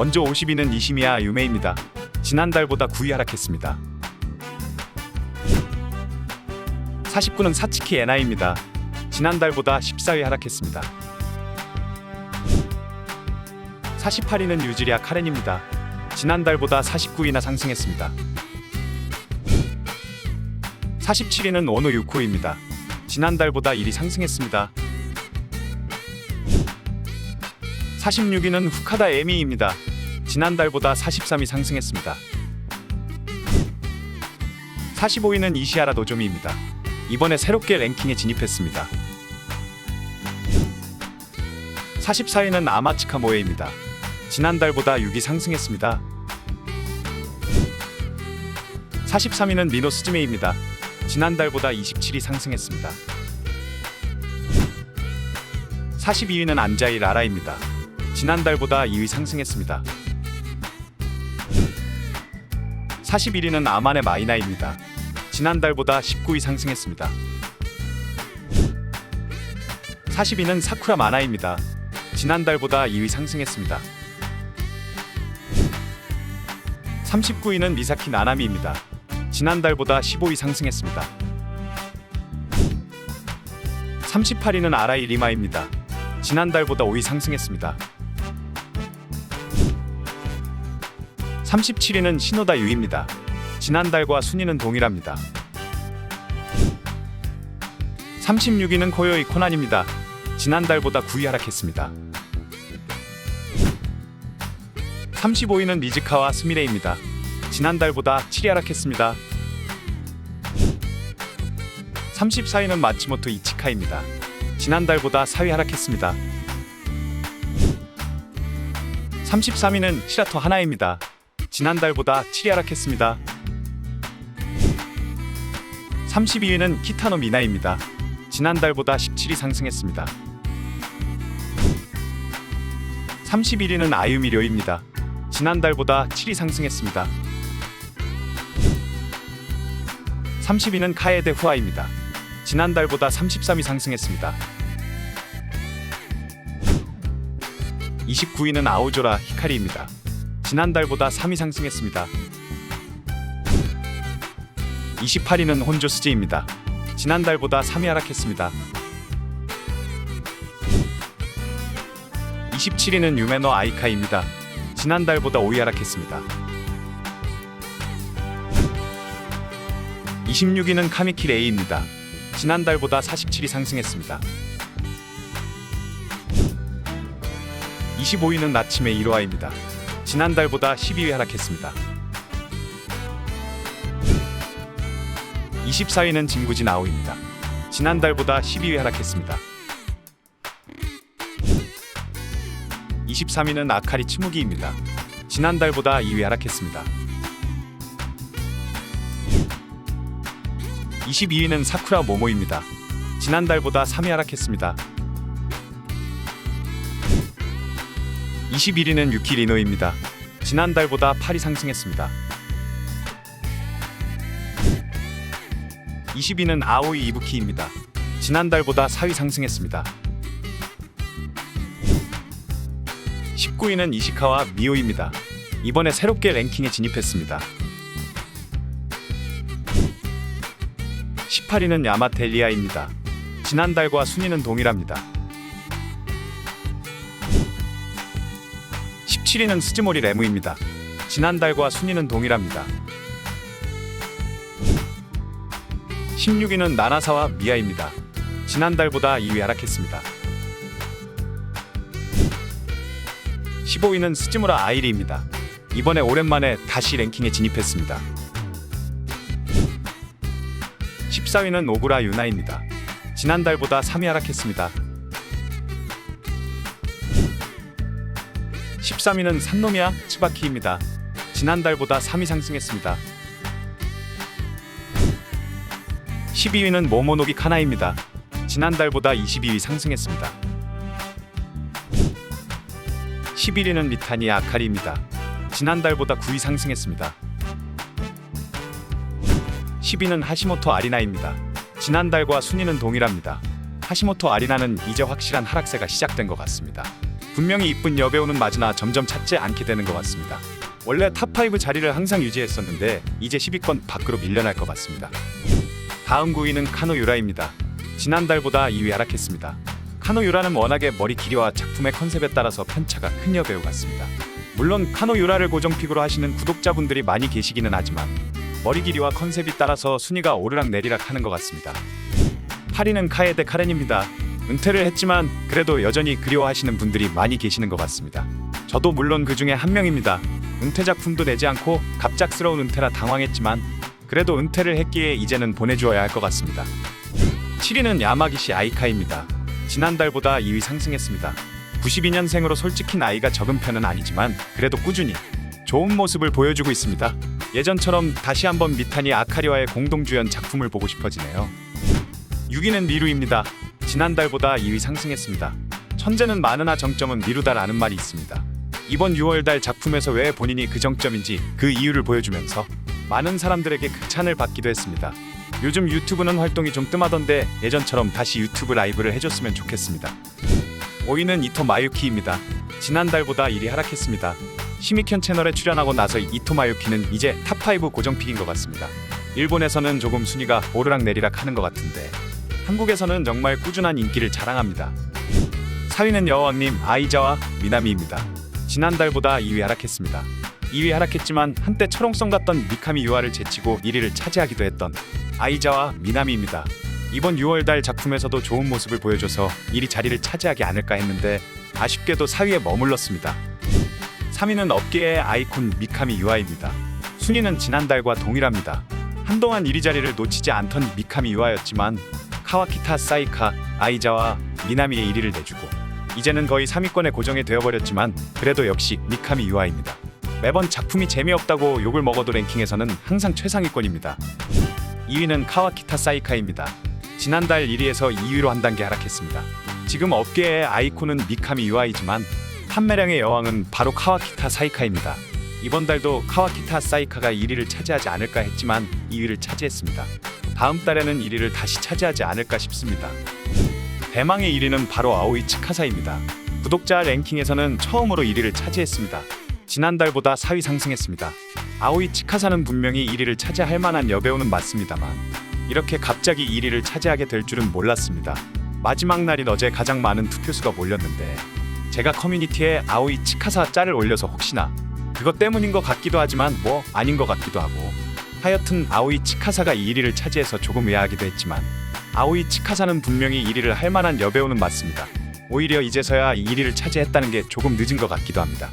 먼저 50위는 이시미야 유메입니다. 지난달보다 9위 하락했습니다. 49는 사츠키 에나입니다. 지난달보다 14위 하락했습니다. 48위는 유지리아 카렌입니다. 지난달보다 49위나 상승했습니다. 47위는 오노 유코입니다. 지난달보다 1위 상승했습니다. 46위는 후카다 에미입니다. 지난달보다 43위 상승했습니다. 45위는 이시아라 노조미입니다. 이번에 새롭게 랭킹에 진입했습니다. 44위는 아마츠카 모에입니다. 지난달보다 6위 상승했습니다. 43위는 미노 스즈메입니다. 지난달보다 27위 상승했습니다. 42위는 안자이 라라입니다. 지난달보다 2위 상승했습니다. 41위는 아만의 마이나입니다. 지난달보다 19위 상승했습니다. 40위는 사쿠라 마나입니다. 지난달보다 2위 상승했습니다. 39위는 미사키 나나미입니다. 지난달보다 15위 상승했습니다. 38위는 아라이 리마입니다. 지난달보다 5위 상승했습니다. 37위는 시노다 유입니다. 지난달과 순위는 동일합니다. 36위는 코요이 코난입니다. 지난달보다 9위 하락했습니다. 35위는 미즈카와 스미레입니다. 지난달보다 7위 하락했습니다. 34위는 마치모토 이치카입니다. 지난달보다 4위 하락했습니다. 33위는 시라토 하나입니다. 지난달보다 7위 하락했습니다. 32위는 키타노 미나입니다. 지난달보다 17위 상승했습니다. 31위는 아유미료입니다. 지난달보다 7위 상승했습니다. 30위는 카에데 후아입니다. 지난달보다 33위 상승했습니다. 29위는 아오조라 히카리입니다. 지난달보다 3위 상승했습니다. 28위는 혼조 스지입니다. 지난달보다 3위 하락했습니다. 27위는 유메노 아이카입니다. 지난달보다 5위 하락했습니다. 26위는 카미키 레이입니다. 지난달보다 47위 상승했습니다. 25위는 나침의 이로아입니다. 지난달보다 12위 하락했습니다. 24위는 진구진 아오입니다. 지난달보다 12위 하락했습니다. 23위는 아카리 치무기입니다. 지난달보다 2위 하락했습니다. 22위는 사쿠라 모모입니다. 지난달보다 3위 하락했습니다. 21위는 유키 리노입니다. 지난달보다 8위 상승했습니다. 20위는 아오이 이부키입니다. 지난달보다 4위 상승했습니다. 19위는 이시카와 미오입니다. 이번에 새롭게 랭킹에 진입했습니다. 18위는 야마텔리아입니다. 지난달과 순위는 동일합니다. 17위는 스즈모리 레무입니다. 지난달과 순위는 동일합니다. 16위는 나나사와 미아입니다. 지난달보다 2위 하락했습니다. 15위는 스즈무라 아이리입니다. 이번에 오랜만에 다시 랭킹에 진입했습니다. 14위는 오구라 유나입니다. 지난달보다 3위 하락했습니다. 13위는 산노미야 츠바키입니다. 지난달보다 3위 상승했습니다. 12위는 모모노기 카나입니다. 지난달보다 22위 상승했습니다. 11위는 미타니 아카리입니다. 지난달보다 9위 상승했습니다. 10위는 하시모토 아리나입니다. 지난달과 순위는 동일합니다. 하시모토 아리나는 이제 확실한 하락세가 시작된 것 같습니다. 분명히 이쁜 여배우는 맞으나 점점 찾지 않게 되는 것 같습니다. 원래 탑5 자리를 항상 유지했었는데 이제 10위권 밖으로 밀려날 것 같습니다. 다음 9위는 카노 유라입니다. 지난달보다 2위 하락했습니다. 카노 유라는 워낙에 머리 길이와 작품의 컨셉에 따라서 편차가 큰 여배우 같습니다. 물론 카노 유라를 고정픽으로 하시는 구독자분들이 많이 계시기는 하지만 머리 길이와 컨셉이 따라서 순위가 오르락 내리락 하는 것 같습니다. 8위는 카에데 카렌입니다. 은퇴를 했지만 그래도 여전히 그리워하시는 분들이 많이 계시는 것 같습니다. 저도 물론 그 중에 한 명입니다. 은퇴 작품도 내지 않고 갑작스러운 은퇴라 당황했지만 그래도 은퇴를 했기에 이제는 보내주어야 할 것 같습니다. 7위는 야마기시 아이카입니다. 지난달보다 2위 상승했습니다. 92년생으로 솔직히 나이가 적은 편은 아니지만 그래도 꾸준히 좋은 모습을 보여주고 있습니다. 예전처럼 다시 한번 미타니 아카리와의 공동주연 작품을 보고 싶어지네요. 6위는 미루입니다. 지난달보다 2위 상승했습니다. 천재는 많으나 정점은 미루다라는 말이 있습니다. 이번 6월달 작품에서 왜 본인이 그 정점인지 그 이유를 보여주면서 많은 사람들에게 극찬을 받기도 했습니다. 요즘 유튜브는 활동이 좀 뜸하던데 예전처럼 다시 유튜브 라이브를 해줬으면 좋겠습니다. 5위는 이토 마유키입니다. 지난달보다 1위 하락했습니다. 시미켄 채널에 출연하고 나서 이토 마유키는 이제 탑5 고정픽인 것 같습니다. 일본에서는 조금 순위가 오르락 내리락 하는 것 같은데 한국에서는 정말 꾸준한 인기를 자랑합니다. 4위는 여왕님 아이자와 미나미입니다. 지난달보다 2위 하락했습니다. 2위 하락했지만 한때 철옹성 같던 미카미 유아를 제치고 1위를 차지하기도 했던 아이자와 미나미입니다. 이번 6월달 작품에서도 좋은 모습을 보여줘서 1위 자리를 차지하지 않을까 했는데 아쉽게도 4위에 머물렀습니다. 3위는 업계의 아이콘 미카미 유아입니다. 순위는 지난달과 동일합니다. 한동안 1위 자리를 놓치지 않던 미카미 유아였지만 카와키타 사이카, 아이자와 미나미의 1위를 내주고 이제는 거의 3위권에 고정이 되어버렸지만 그래도 역시 미카미 유아입니다. 매번 작품이 재미없다고 욕을 먹어도 랭킹에서는 항상 최상위권입니다. 2위는 카와키타 사이카입니다. 지난달 1위에서 2위로 한 단계 하락했습니다. 지금 업계의 아이콘은 미카미 유아이지만 판매량의 여왕은 바로 카와키타 사이카입니다. 이번 달도 카와키타 사이카가 1위를 차지하지 않을까 했지만 2위를 차지했습니다. 다음 달에는 1위를 다시 차지하지 않을까 싶습니다. 대망의 1위는 바로 아오이 츠카사입니다. 구독자 랭킹에서는 처음으로 1위를 차지했습니다. 지난달보다 4위 상승했습니다. 아오이 츠카사는 분명히 1위를 차지할 만한 여배우는 맞습니다만 이렇게 갑자기 1위를 차지하게 될 줄은 몰랐습니다. 마지막 날인 어제 가장 많은 투표수가 몰렸는데 제가 커뮤니티에 아오이 츠카사 짤을 올려서 혹시나 그것 때문인 것 같기도 하지만 뭐 아닌 것 같기도 하고 하여튼 아오이 츠카사가 1위를 차지해서 조금 의아하기도 했지만 아오이 츠카사는 분명히 1위를 할 만한 여배우는 맞습니다. 오히려 이제서야 1위를 차지했다는 게 조금 늦은 것 같기도 합니다.